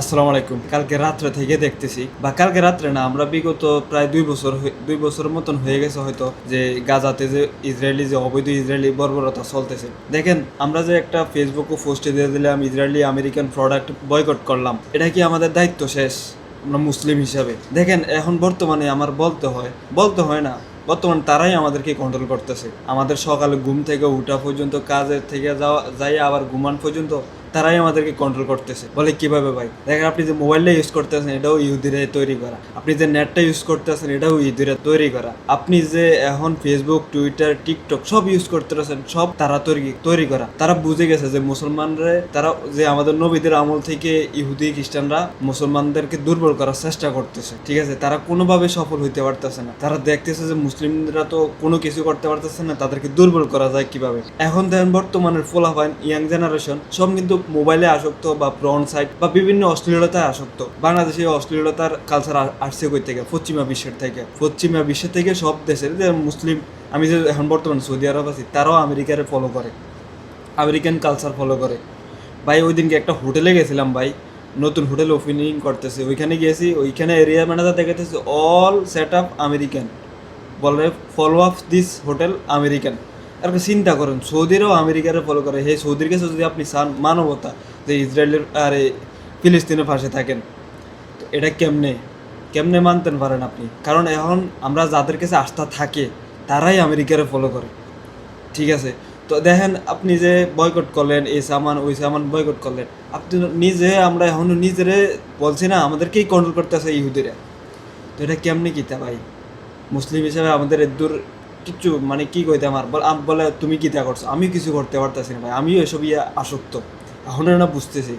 আসসালামু আলাইকুম। কালকে রাত্রে থেকে দেখতেছি, বা কালকে রাত্রে না, আমরা বিগত প্রায় দুই বছর দুই বছরের মতন হয়ে গেছে হয়তো যে গাজাতে যে ইসরায়েলি, যে অবৈধ ইসরায়েলি বর্বরতা চলতেছে। দেখেন, আমরা যে একটা ফেসবুকে পোস্টে দিয়ে দিলাম, ইসরায়েলি আমেরিকান প্রোডাক্ট বয়কট করলাম, এটা কি আমাদের দায়িত্ব শেষ? আমরা মুসলিম হিসাবে। দেখেন, এখন বর্তমানে আমার বলতে হয় বলতে হয় না, বর্তমান তারাই আমাদেরকে কন্ট্রোল করতেছে। আমাদের সকালে ঘুম থেকে উঠা পর্যন্ত, কাজের থেকে যাওয়া যাই আবার ঘুমান পর্যন্ত তারাই আমাদেরকে কন্ট্রোল করতেছে। বলে, কীভাবে ভাই? দেখেন আপনি যে মোবাইলটা ইউজ করতেছেন, এটাও ইহুদিরে তৈরি করা। আপনি যে নেটটা ইউজ করতেছেন, এটাও ইহুদিরে তৈরি করা। আপনি যে এখন ফেসবুক টুইটার টিকটক সব ইউজ করতেছেন, সব তারা তৈরি তৈরি করা। তারা বুঝে গেছে যে মুসলমানরা, তারা যে আমাদের নবীদের আমল থেকে ইহুদি, খ্রিস্টানরা মুসলমানদেরকে দুর্বল করার চেষ্টা করতেছে। ঠিক আছে? তারা কোনোভাবে সফল হইতে পারতেছে না। তারা দেখতেছে যে মুসলিমরা তো কোনো কিছু করতে পারতেছে না, তাদেরকে দুর্বল করা যায় কীভাবে? এখন দেখেন বর্তমানের ফোলাফাইন ইয়াং জেনারেশন সব কিন্তু মোবাইলে আসক্ত বা প্রন সাইট বা বিভিন্ন অশ্লীলতায় আসক্ত। বাংলাদেশে অশ্লীলতার কালচার আসছে কই থেকে? পশ্চিমা বিশ্বের থেকে। পশ্চিমা বিশ্বের থেকে সব দেশের যে মুসলিম, আমি যে এখন বর্তমান সৌদি আরব আছি, তারাও আমেরিকারে ফলো করে। আমেরিকান কালচার ফলো করে। ভাই ওই দিনকে একটা হোটেলে গেছিলাম ভাই। নতুন হোটেল ওপেনিং করতেছে। ওইখানে গিয়েছি, ওইখানে এরিয়া ম্যানেজার দেখাতেছে অল সেট আপ আমেরিকান বলে follow up this hotel American আর চিন্তা করেন, সৌদিরাও আমেরিকারে ফলো করে। হে, সৌদির কাছে যদি আপনি চান মানবতা, যে ইসরায়েলের, আরে, ফিলিস্তিনের পাশে থাকেন, তো এটা কেমনে? কেমনে মানতেন পারেন আপনি? কারণ এখন আমরা যাদের কাছে আস্থা থাকে, তারাই আমেরিকারে ফলো করে। ঠিক আছে? তো দেখেন, আপনি যে বয়কট করলেন, এই সামান, ওই সামান বয়কট করলেন, আপনি নিজে, আমরা এখন নিজেরে বলছি না, আমাদেরকেই কন্ট্রোল করতেছে ইহুদিরা। তো এটা কেমনে কিতা ভাই? মুসলিম হিসাবে আমাদের দূর কিচ্ছু মানে কি কইতে আমার? বল তুমি কি কিতা করছ? আমি কিছু করতে পারতেছি না ভাই, আমিও এসব ইয়ে আসক্ত। এখন না বুঝতেছি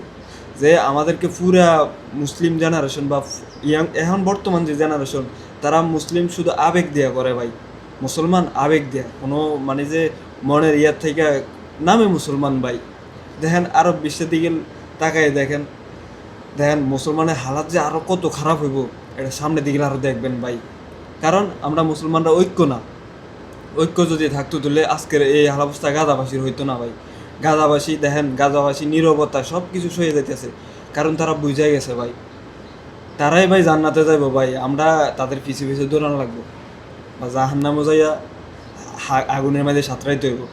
যে আমাদেরকে পুরা মুসলিম জেনারেশন বা ইয়াং এখন বর্তমান যে জেনারেশন তারা মুসলিম শুধু আবেগ দেয়া করে ভাই। মুসলমান আবেগ দেয়া, কোনো মানে যে মনের ইয়ার থেকে নামে মুসলমান ভাই। দেখেন আরব বিশ্বের দিকে তাকায় দেখেন দেখেন মুসলমানের হালাত যে আরও কত খারাপ হইব, এটা সামনের দিকে আরও দেখবেন ভাই। কারণ আমরা মুসলমানরা ঐক্য না। ঐক্য যদি থাকতো তাহলে আজকের এই হালাবস্থা গাজাবাসীর হইতো না ভাই। গাজাবাসী দেখেন, গাজাবাসী নীরবতা সব কিছু সয়ে যাইতেছে। কারণ তারা বুঝাই গেছে ভাই। তারাই ভাই জান্নাতে যাইবো ভাই। আমরা তাদের পিছু পিছু দৌড়ানো লাগবো। বা জাহান্নামে যাইয়া আগুনের মাঝে সাঁতরাই হইব।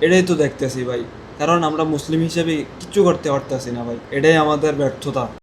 এটাই তো দেখতেছি ভাই। কারণ আমরা মুসলিম হিসেবে কিচ্ছু করতে পারতেছি না ভাই। এটাই আমাদের ব্যর্থতা।